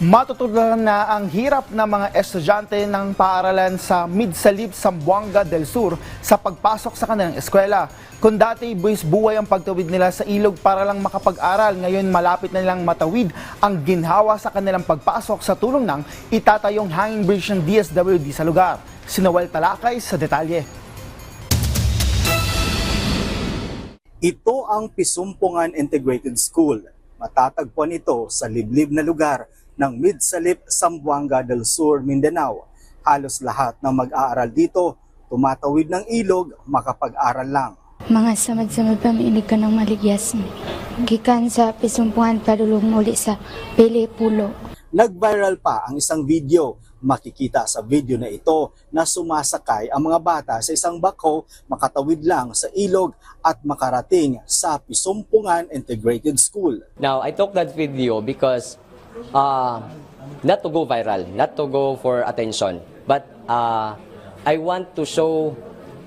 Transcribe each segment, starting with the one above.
Matutunan na ang hirap ng mga estudyante ng paaralan sa Midsalip, Zamboanga del Sur sa pagpasok sa kanilang eskwela. Kung dati buwis buhay ang pagtawid nila sa ilog para lang makapag-aral, ngayon malapit na nilang matawid ang ginhawa sa kanilang pagpasok sa tulong ng itatayong hanging bridge ng DSWD sa lugar. Sinawal Talakay sa detalye. Ito ang Pisumpungan Integrated School. Matatagpuan ito sa liblib na lugar ng Midsalip, Zamboanga del Sur, Mindanao. Halos lahat ng mag-aaral dito, tumatawid ng ilog, makapag-aral lang. Mga samad-samad pamiinig ka ng maligyas mi. Gikan sa pisumpungan padulong muli sa Pili Pulo. Nag-viral pa ang isang video. Makikita sa video na ito na sumasakay ang mga bata sa isang bako, makatawid lang sa ilog at makarating sa Pisumpungan Integrated School. Now, I took that video because uh, not to go viral, not to go for attention, but uh, I want to show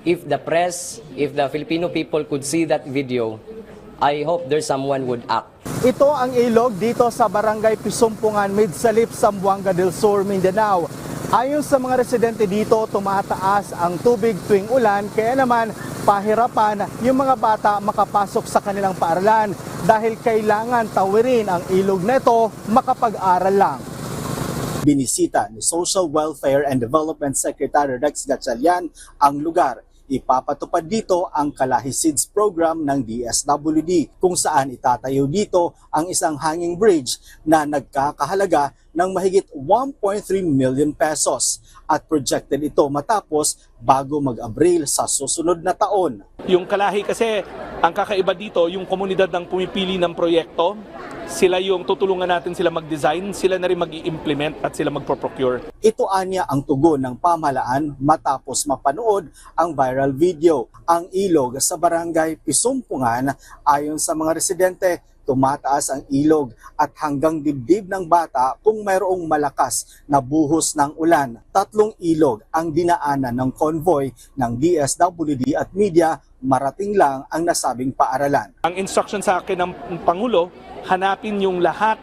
if the press, if the Filipino people could see that video, I hope there's someone would act. Ito ang ilog dito sa Barangay Pisumpungan, Midsalip, Zamboanga del Sur, Mindanao. Ayon sa mga residente dito, tumataas ang tubig tuwing ulan kaya naman pahirapan yung mga bata makapasok sa kanilang paaralan dahil kailangan tawirin ang ilog neto makapag-aral lang. Binisita ni Social Welfare and Development Secretary Rex Gatchalian ang lugar Ipapatupad dito ang Kalahi Seeds program ng DSWD kung saan itatayo dito ang isang hanging bridge na nagkakahalaga ng mahigit 1.3 million pesos at projected ito matapos bago mag-Abril sa susunod na taon. Yung kalahi kasi, ang kakaiba dito, yung komunidad ng pumipili ng proyekto, sila yung tutulungan natin sila mag-design, sila na rin mag implement at sila magpo-procure. Ito anya ang tugon ng pamahalaan matapos mapanood ang viral video. Ang ilog sa barangay Pisumpungan ayon sa mga residente tumataas ang ilog at hanggang dibdib ng bata kung mayroong malakas na buhos ng ulan. Tatlong ilog ang dinaanan ng convoy ng DSWD at media marating lang ang nasabing paaralan. Ang instruction sa akin ng Pangulo, hanapin yung lahat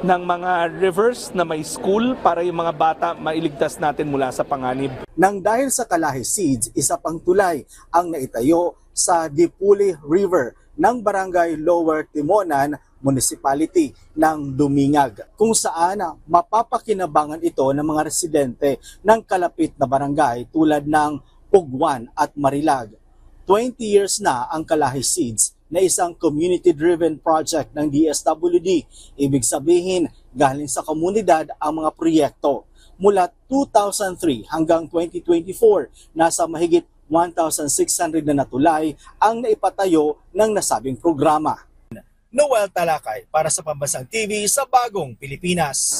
ng mga rivers na may school para yung mga bata mailigtas natin mula sa panganib. Nang dahil sa Kalahi Seeds, isa pang tulay ang naitayo sa Dipuli River ng Barangay Lower Timonan Municipality ng Dumingag kung saan mapapakinabangan ito ng mga residente ng kalapit na barangay tulad ng Pugwan at Marilag. 20 years na ang Kalahi Seeds na isang community-driven project ng DSWD. Ibig sabihin, galing sa komunidad ang mga proyekto. Mula 2003 hanggang 2024, nasa mahigit 1,600 na natulay ang naipatayo ng nasabing programa. Noel Talakay para sa Pambansang TV sa Bagong Pilipinas.